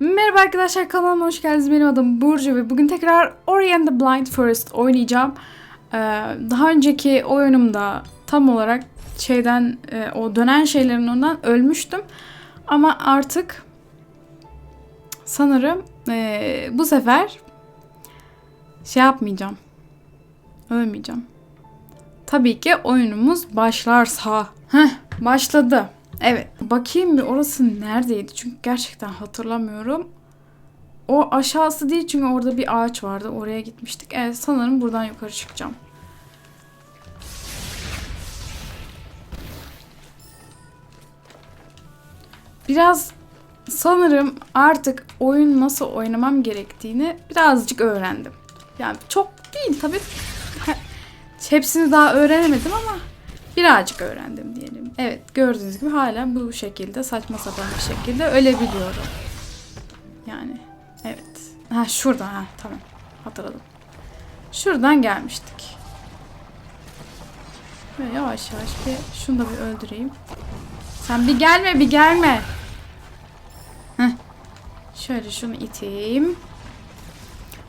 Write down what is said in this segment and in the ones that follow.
Merhaba arkadaşlar kanalıma hoş geldiniz. Benim adım Burcu ve bugün tekrar Ori and the Blind Forest oynayacağım. Ee, daha önceki oyunumda tam olarak şeyden e, o dönen şeylerin ondan ölmüştüm. Ama artık sanırım e, bu sefer şey yapmayacağım. Ölmeyeceğim. Tabii ki oyunumuz başlarsa. Heh, başladı. Evet. Bakayım bir orası neredeydi? Çünkü gerçekten hatırlamıyorum. O aşağısı değil çünkü orada bir ağaç vardı. Oraya gitmiştik. Evet sanırım buradan yukarı çıkacağım. Biraz sanırım artık oyun nasıl oynamam gerektiğini birazcık öğrendim. Yani çok değil tabii. Hepsini daha öğrenemedim ama birazcık öğrendim diyelim. Evet gördüğünüz gibi hala bu şekilde saçma sapan bir şekilde ölebiliyorum. Yani evet. Ha şurada ha tamam hatırladım. Şuradan gelmiştik. Böyle yavaş yavaş bir şunu da bir öldüreyim. Sen bir gelme bir gelme. Heh. Şöyle şunu iteyim.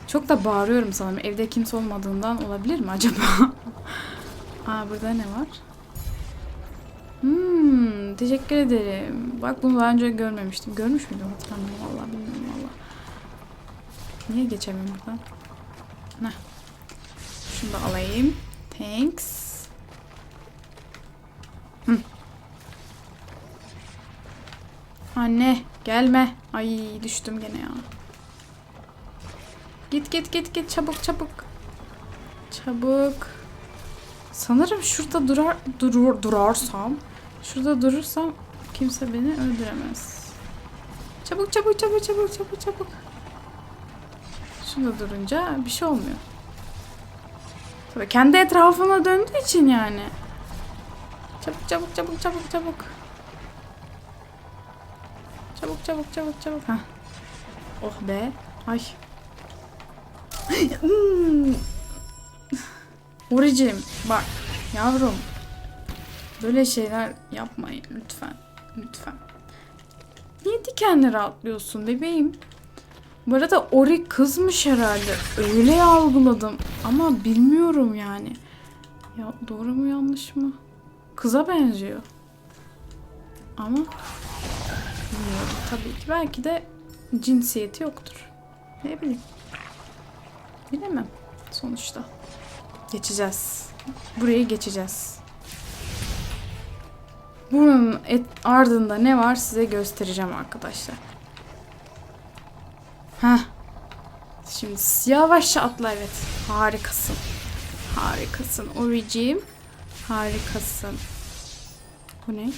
Çok da bağırıyorum sanırım. Evde kimse olmadığından olabilir mi acaba? Aa burada ne var? Hmm, teşekkür ederim. Bak bunu daha önce görmemiştim. Görmüş müydüm hatırlamıyorum valla bilmiyorum valla. Niye geçemiyorum buradan? Heh. Şunu da alayım. Thanks. Hı. Anne gelme. Ay düştüm gene ya. Git git git git çabuk çabuk. Çabuk. Sanırım şurada durar durur durarsam, şurada durursam kimse beni öldüremez. Çabuk çabuk çabuk çabuk çabuk çabuk. Şurada durunca bir şey olmuyor. Tabii kendi etrafıma döndüğü için yani. Çabuk çabuk çabuk çabuk çabuk. Çabuk çabuk çabuk çabuk. Heh. Oh be. Ay. Hmm. Oricim bak yavrum böyle şeyler yapmayın lütfen lütfen. Niye dikenleri atlıyorsun bebeğim? Bu arada Ori kızmış herhalde. Öyle algıladım ama bilmiyorum yani. Ya doğru mu yanlış mı? Kıza benziyor. Ama bilmiyorum tabii ki. Belki de cinsiyeti yoktur. Ne bileyim. Bilemem sonuçta. Geçeceğiz. Burayı geçeceğiz. Bunun et, ardında ne var size göstereceğim arkadaşlar. Heh. Şimdi yavaşça atla evet. Harikasın. Harikasın. Oricim. Harikasın. Bu ne?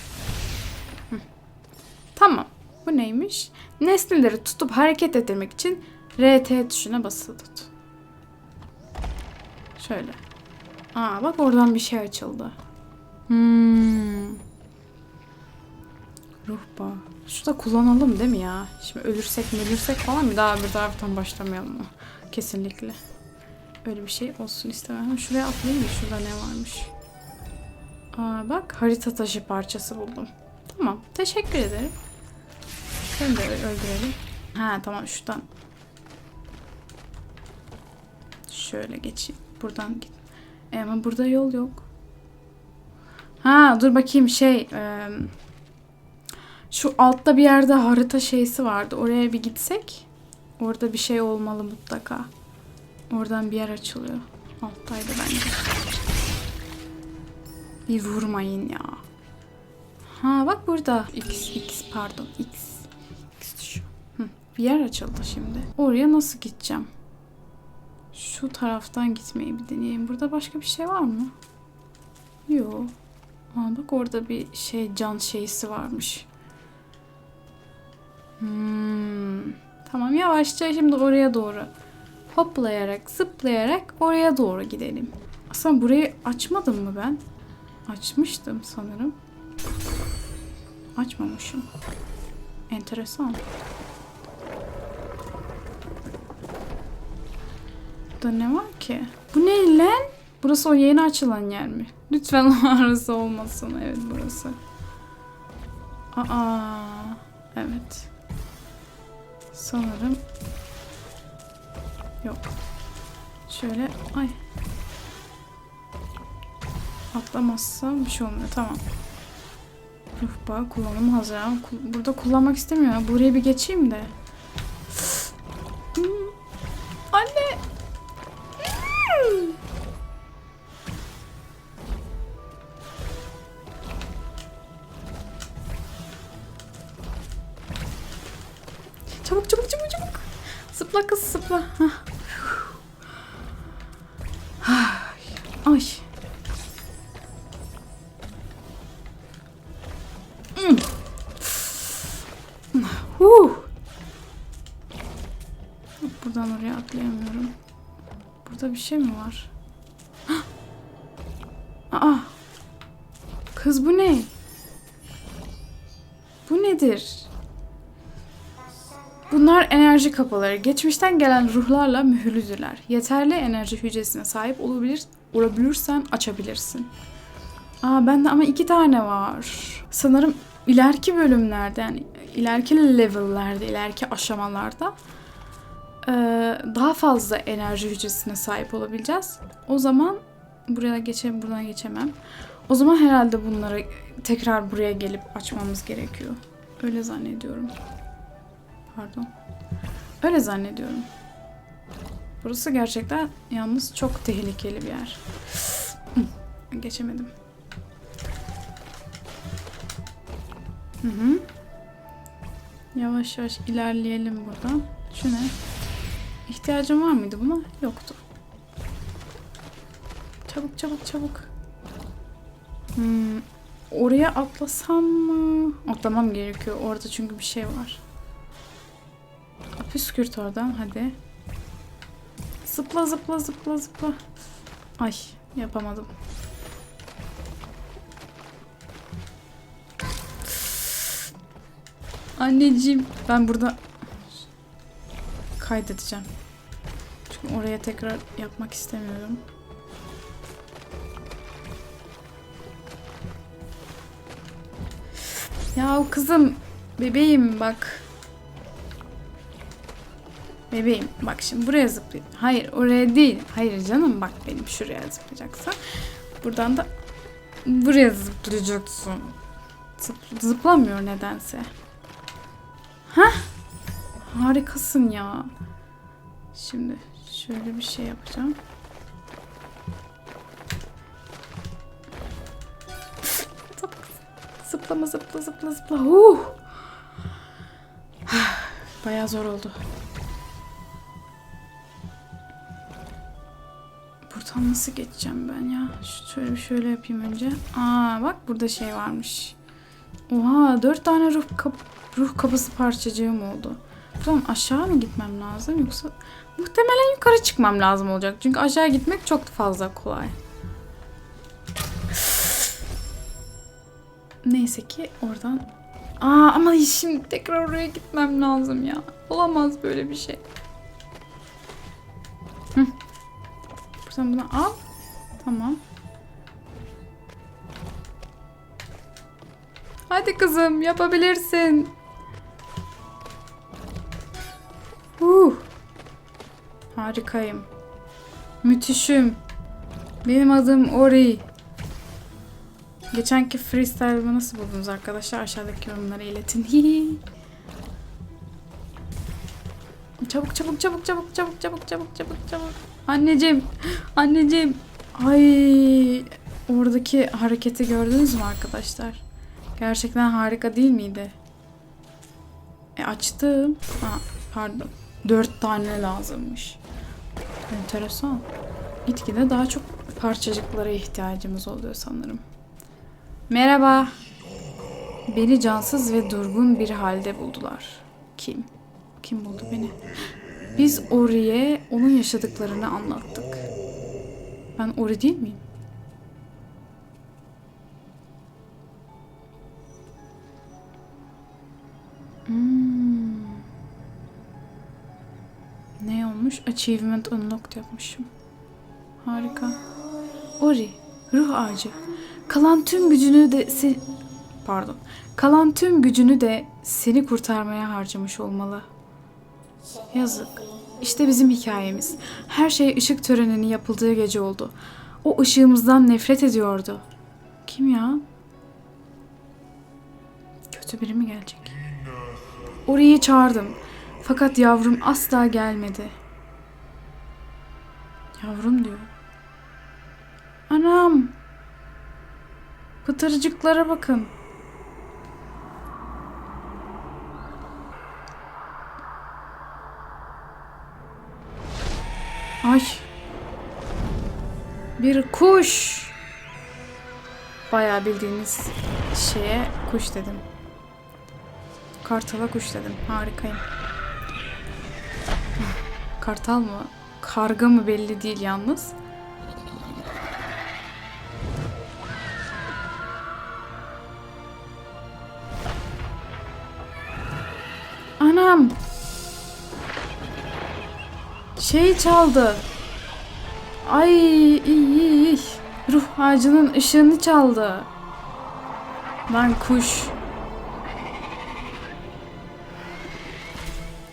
Tamam. Bu neymiş? Nesneleri tutup hareket ettirmek için RT tuşuna basılı tut. Şöyle. Aa bak oradan bir şey açıldı. Hmm. Ruhba. Şurada kullanalım değil mi ya? Şimdi ölürsek ölürsek falan bir daha bir taraftan başlamayalım mı? Kesinlikle. Öyle bir şey olsun istemem. Şuraya atlayayım mı? Şurada ne varmış? Aa bak harita taşı parçası buldum. Tamam. Teşekkür ederim. Seni de öldürelim. Ha tamam şuradan. Şöyle geçeyim. Buradan git. E, ama burada yol yok. Ha dur bakayım şey. E, şu altta bir yerde harita şeysi vardı. Oraya bir gitsek. Orada bir şey olmalı mutlaka. Oradan bir yer açılıyor. Alttaydı bence. Bir vurmayın ya. Ha bak burada. X, X pardon. X. X şu. Hı, bir yer açıldı şimdi. Oraya nasıl gideceğim? Şu taraftan gitmeyi bir deneyelim. Burada başka bir şey var mı? Yok. Aa, bak orada bir şey can şeysi varmış. Hmm. Tamam yavaşça şimdi oraya doğru hoplayarak zıplayarak oraya doğru gidelim. Aslında burayı açmadım mı ben? Açmıştım sanırım. Açmamışım. Enteresan. Burada ne var ki? Bu ne lan? Burası o yeni açılan yer mi? Lütfen orası olmasın. Evet burası. Aa, evet. Sanırım yok. Şöyle ay. Atlamazsam bir şey olmuyor. Tamam. Ruh kullanım hazır. Burada kullanmak istemiyorum. Buraya bir geçeyim de. Çabuk çabuk çabuk çabuk. Zıpla kız zıpla. Ay. Hmm. Huh. Buradan oraya atlayamıyorum. Burada bir şey mi var? Aa. Kız bu ne? Bu nedir? Bunlar enerji kapıları. Geçmişten gelen ruhlarla mühürlüdürler. Yeterli enerji hücresine sahip olabilir, olabilirsen açabilirsin. Aa bende ama iki tane var. Sanırım ileriki bölümlerde yani ileriki levellerde, ileriki aşamalarda eee, daha fazla enerji hücresine sahip olabileceğiz. O zaman buraya geçemem, buradan geçemem. O zaman herhalde bunları tekrar buraya gelip açmamız gerekiyor. Öyle zannediyorum. Pardon. Öyle zannediyorum. Burası gerçekten yalnız çok tehlikeli bir yer. Geçemedim. Hı hı. Yavaş yavaş ilerleyelim buradan. Şu ne? İhtiyacım var mıydı buna? Yoktu. Çabuk çabuk çabuk. Hmm, oraya atlasam mı? Atlamam gerekiyor. Orada çünkü bir şey var. Püskürt oradan hadi. Zıpla zıpla zıpla zıpla. Ay yapamadım. Anneciğim ben burada kaydedeceğim. Çünkü oraya tekrar yapmak istemiyorum. Ya kızım bebeğim bak. Bebeğim bak şimdi buraya zıplayayım. Hayır oraya değil. Hayır canım bak benim şuraya zıplayacaksın. Buradan da buraya zıplayacaksın. Zıp- zıplamıyor nedense. Hah. Harikasın ya. Şimdi şöyle bir şey yapacağım. Zıplama zıpla zıpla zıpla. Huh. Bayağı zor oldu. Nasıl geçeceğim ben ya? Şöyle şöyle yapayım önce. Aa bak burada şey varmış. Oha dört tane ruh kap ruh kapısı parçacığım oldu. Buradan aşağı mı gitmem lazım yoksa muhtemelen yukarı çıkmam lazım olacak. Çünkü aşağı gitmek çok fazla kolay. Neyse ki oradan Aa ama şimdi tekrar oraya gitmem lazım ya. Olamaz böyle bir şey. Hı. Buradan bunu al. Tamam. Hadi kızım yapabilirsin. Uh. Harikayım. Müthişim. Benim adım Ori. Geçenki freestyle'ımı nasıl buldunuz arkadaşlar? Aşağıdaki yorumlara iletin. Çabuk çabuk çabuk çabuk çabuk çabuk çabuk çabuk çabuk. Anneciğim. Anneciğim. Ay oradaki hareketi gördünüz mü arkadaşlar? Gerçekten harika değil miydi? E açtım. Ha, pardon. Dört tane lazımmış. Enteresan. Gitgide daha çok parçacıklara ihtiyacımız oluyor sanırım. Merhaba. Beni cansız ve durgun bir halde buldular. Kim? Kim buldu beni? Biz Ori'ye onun yaşadıklarını anlattık. Ben Ori değil miyim? Hmm. Ne olmuş? Achievement unlocked yapmışım. Harika. Ori, ruh ağacı. Kalan tüm gücünü de se- pardon. Kalan tüm gücünü de seni kurtarmaya harcamış olmalı. Yazık. İşte bizim hikayemiz. Her şey ışık töreninin yapıldığı gece oldu. O ışığımızdan nefret ediyordu. Kim ya? Kötü biri mi gelecek? Orayı çağırdım. Fakat yavrum asla gelmedi. Yavrum diyor. Anam. Pıtırcıklara bakın. Ay. Bir kuş. Bayağı bildiğiniz şeye kuş dedim. Kartala kuş dedim. Harikayım. Kartal mı? Karga mı belli değil yalnız. Anam. Şey çaldı. Ay iyi, iyi. Ruh ağacının ışığını çaldı. Lan kuş.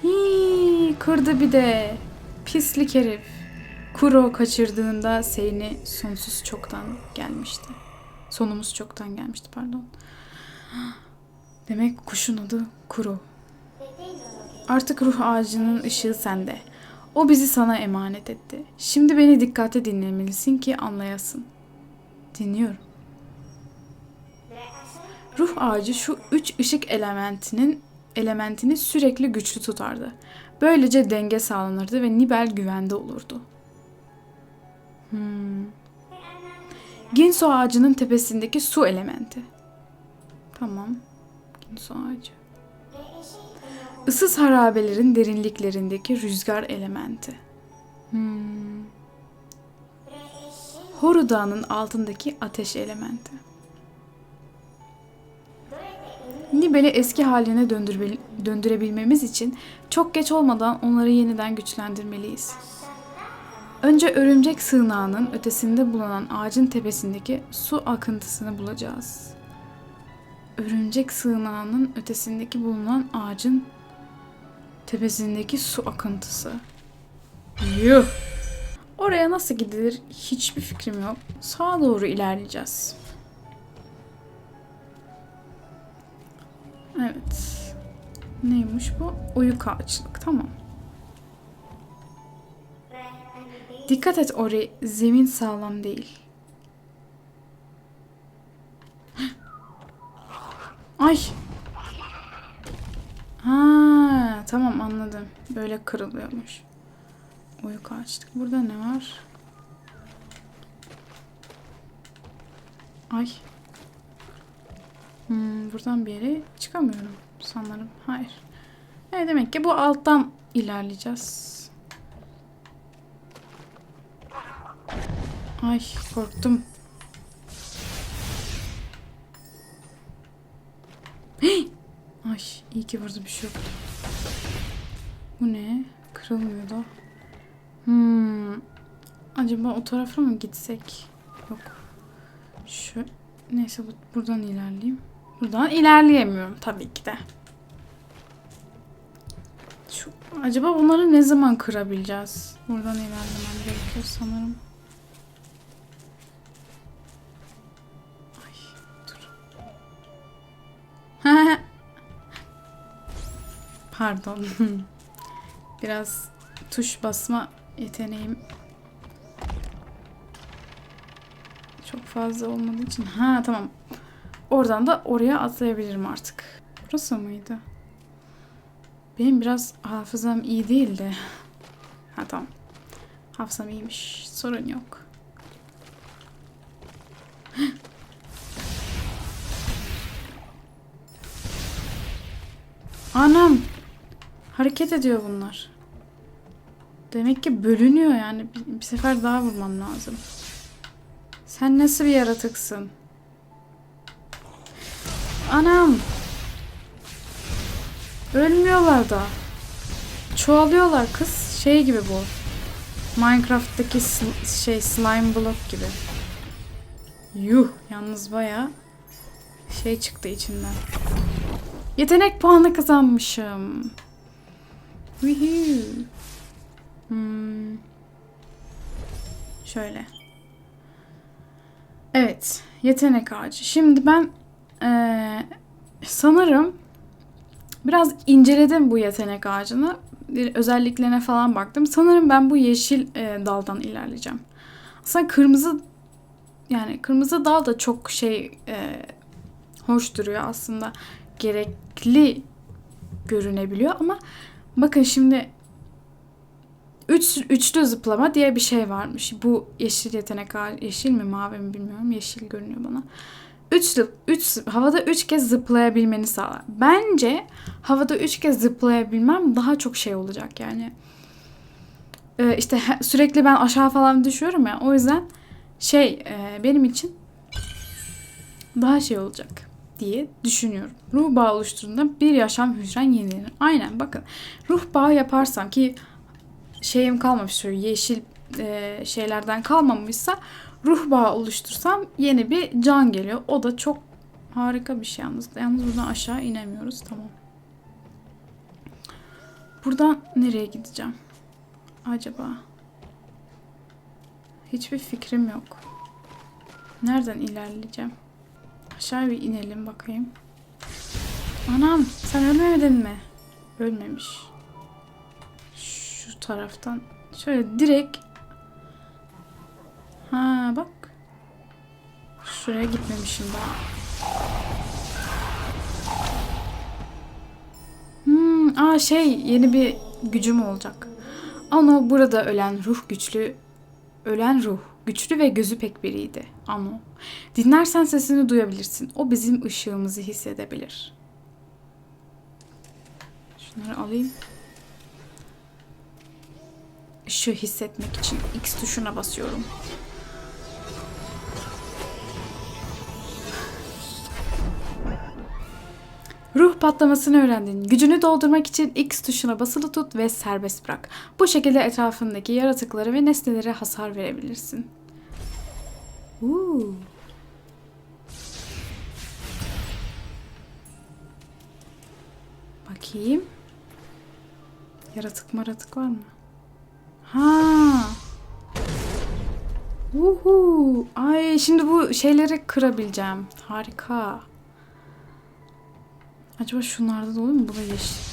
Hii, kırdı bir de. Pislik herif. Kuro kaçırdığında Seyni sonsuz çoktan gelmişti. Sonumuz çoktan gelmişti pardon. Demek kuşun adı Kuro. Artık ruh ağacının ışığı sende. O bizi sana emanet etti. Şimdi beni dikkate dinlemelisin ki anlayasın. Dinliyorum. Ruh ağacı şu üç ışık elementinin elementini sürekli güçlü tutardı. Böylece denge sağlanırdı ve Nibel güvende olurdu. Hmm. Ginso ağacının tepesindeki su elementi. Tamam. Ginso ağacı. Issız harabelerin derinliklerindeki rüzgar elementi. Hmm. Horu Dağı'nın altındaki ateş elementi. Nibel'i eski haline döndürebilmemiz için çok geç olmadan onları yeniden güçlendirmeliyiz. Önce örümcek sığınağının ötesinde bulunan ağacın tepesindeki su akıntısını bulacağız. Örümcek sığınağının ötesindeki bulunan ağacın tepesindeki su akıntısı. Yuh! Oraya nasıl gidilir hiçbir fikrim yok. Sağa doğru ilerleyeceğiz. Evet. Neymiş bu? Uyuk ağaçlık. Tamam. Dikkat et Ori. Zemin sağlam değil. Ay. Tamam anladım. Böyle kırılıyormuş. Uyuk ağaçlık. Burada ne var? Ay. Hmm, buradan bir yere çıkamıyorum sanırım. Hayır. Evet demek ki bu alttan ilerleyeceğiz. Ay korktum. Hey! Ay iyi ki burada bir şey yok. Bu ne? Kırılmıyor da. Hmm. Acaba o tarafa mı gitsek? Yok. Şu neyse bu, buradan ilerleyeyim. Buradan ilerleyemiyorum tabii ki de. Şu, acaba bunları ne zaman kırabileceğiz? Buradan ilerlemem gerekiyor sanırım. Ay dur. Pardon. Biraz tuş basma yeteneğim çok fazla olmadığı için. Ha tamam. Oradan da oraya atlayabilirim artık. Burası mıydı? Benim biraz hafızam iyi değildi. Ha tamam. Hafızam iyiymiş. Sorun yok. Hareket ediyor bunlar. Demek ki bölünüyor yani. Bir, bir sefer daha vurmam lazım. Sen nasıl bir yaratıksın? Anam. Ölmüyorlar da. Çoğalıyorlar kız. Şey gibi bu. Minecraft'taki sl- şey slime block gibi. Yuh. Yalnız baya şey çıktı içinden. Yetenek puanı kazanmışım. Woohoo. Hmm. Şöyle. Evet. Yetenek ağacı. Şimdi ben eee, sanırım biraz inceledim bu yetenek ağacını. Özelliklerine falan baktım. Sanırım ben bu yeşil eee, daldan ilerleyeceğim. Aslında kırmızı yani kırmızı dal da çok şey eee, hoş duruyor aslında. Gerekli görünebiliyor ama bakın şimdi üç, üçlü zıplama diye bir şey varmış. Bu yeşil yetenek yeşil mi mavi mi bilmiyorum. Yeşil görünüyor bana. Üç, üç, havada üç kez zıplayabilmeni sağlar. Bence havada üç kez zıplayabilmem daha çok şey olacak yani. Ee, işte sürekli ben aşağı falan düşüyorum ya. O yüzden şey e, benim için daha şey olacak diye düşünüyorum. Ruh bağı oluşturduğunda bir yaşam hücren yenilenir. Aynen bakın. Ruh bağı yaparsam ki şeyim kalmamış şöyle yeşil e, şeylerden kalmamışsa ruh bağı oluştursam yeni bir can geliyor. O da çok harika bir şey yalnız. Yalnız buradan aşağı inemiyoruz. Tamam. Buradan nereye gideceğim? Acaba? Hiçbir fikrim yok. Nereden ilerleyeceğim? Aşağı bir inelim bakayım. Anam sen ölmedin mi? Ölmemiş. Şu taraftan şöyle direkt Ha bak. Şuraya gitmemişim daha. Hmm, aa şey yeni bir gücüm olacak. Ano burada ölen ruh güçlü ölen ruh güçlü ve gözü pek biriydi. Ano. Dinlersen sesini duyabilirsin. O bizim ışığımızı hissedebilir. Şunları alayım. Işığı hissetmek için X tuşuna basıyorum. Ruh patlamasını öğrendin. Gücünü doldurmak için X tuşuna basılı tut ve serbest bırak. Bu şekilde etrafındaki yaratıkları ve nesnelere hasar verebilirsin. Uuu. Bakayım. Yaratık maratık var mı? Ha. Uhu. Ay şimdi bu şeyleri kırabileceğim. Harika. Acaba şunlarda da oluyor mu? Bu da yeşil.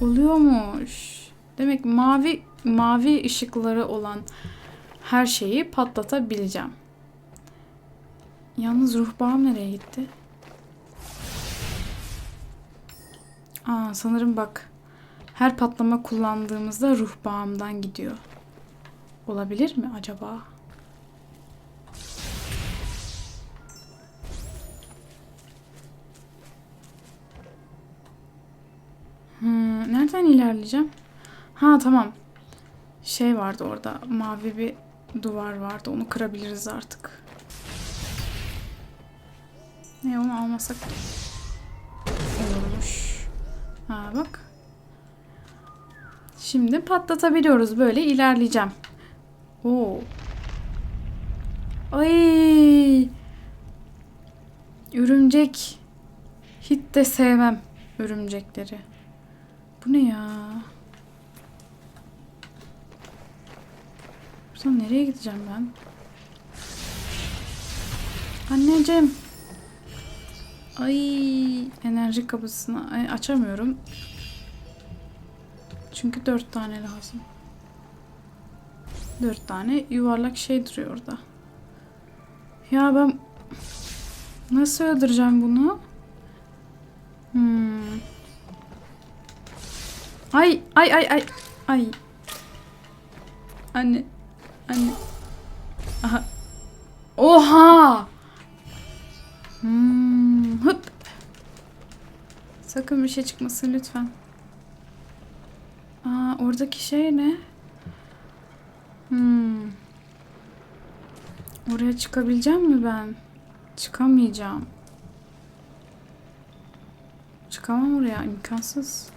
Oluyormuş. Demek mavi mavi ışıkları olan her şeyi patlatabileceğim. Yalnız ruh bağım nereye gitti? Aa sanırım bak. Her patlama kullandığımızda ruh bağımdan gidiyor. Olabilir mi acaba? Hmm, nereden ilerleyeceğim? Ha tamam. Şey vardı orada. Mavi bir duvar vardı. Onu kırabiliriz artık. Ne onu almasak olurmuş. Ha bak. Şimdi patlatabiliyoruz. Böyle ilerleyeceğim. Oo. Ay. Örümcek. Hiç de sevmem örümcekleri. Bu ne ya? Buradan nereye gideceğim ben? Anneciğim. Ay enerji kapısını açamıyorum. Çünkü dört tane lazım. Dört tane yuvarlak şey duruyor orada. Ya ben nasıl öldüreceğim bunu? Hmm. Ay ay ay ay ay. Anne anne. Aha. Oha. Hmm, hıp. Sakın bir şey çıkmasın lütfen. Aa, oradaki şey ne? Hmm. Oraya çıkabileceğim mi ben? Çıkamayacağım. Çıkamam oraya imkansız.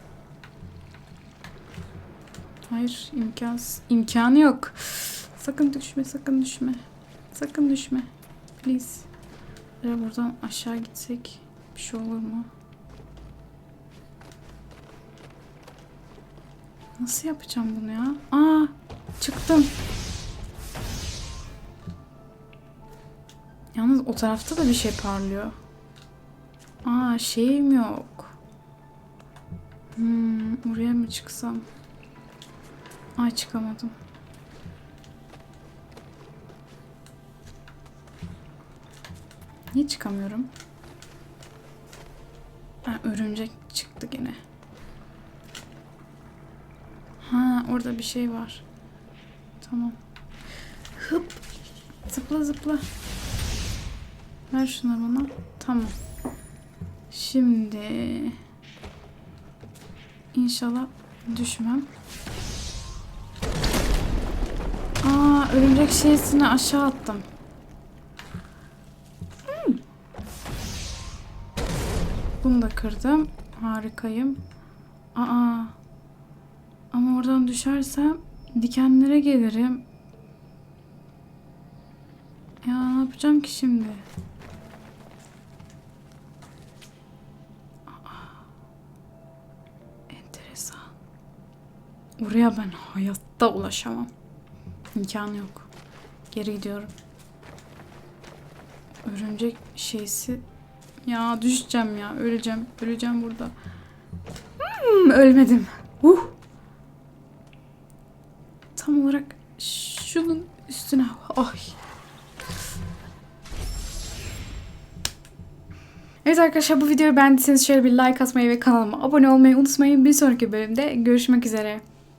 Hayır imkansız. İmkanı yok. Sakın düşme sakın düşme. Sakın düşme. Please. Ya buradan aşağı gitsek bir şey olur mu? Nasıl yapacağım bunu ya? Aa çıktım. Yalnız o tarafta da bir şey parlıyor. Aa şeyim yok. Hmm, oraya mı çıksam? Ay çıkamadım. Niye çıkamıyorum? Ha, örümcek çıktı gene. Ha, orada bir şey var. Tamam. Hıp. Zıpla zıpla. Ver şunu bana. Tamam. Şimdi İnşallah düşmem. Aa, örümcek şeysini aşağı attım. Bunu da kırdım. Harikayım. Aa. Ama oradan düşersem dikenlere gelirim. Ya ne yapacağım ki şimdi? Enteresan. Oraya ben hayatta ulaşamam. İmkanı yok. Geri gidiyorum. Örümcek şeysi. Ya düşeceğim ya. Öleceğim. Öleceğim burada. Hmm, ölmedim. Uh. Tam olarak şunun üstüne. Ay. Evet arkadaşlar bu videoyu beğendiyseniz şöyle bir like atmayı ve kanalıma abone olmayı unutmayın. Bir sonraki bölümde görüşmek üzere.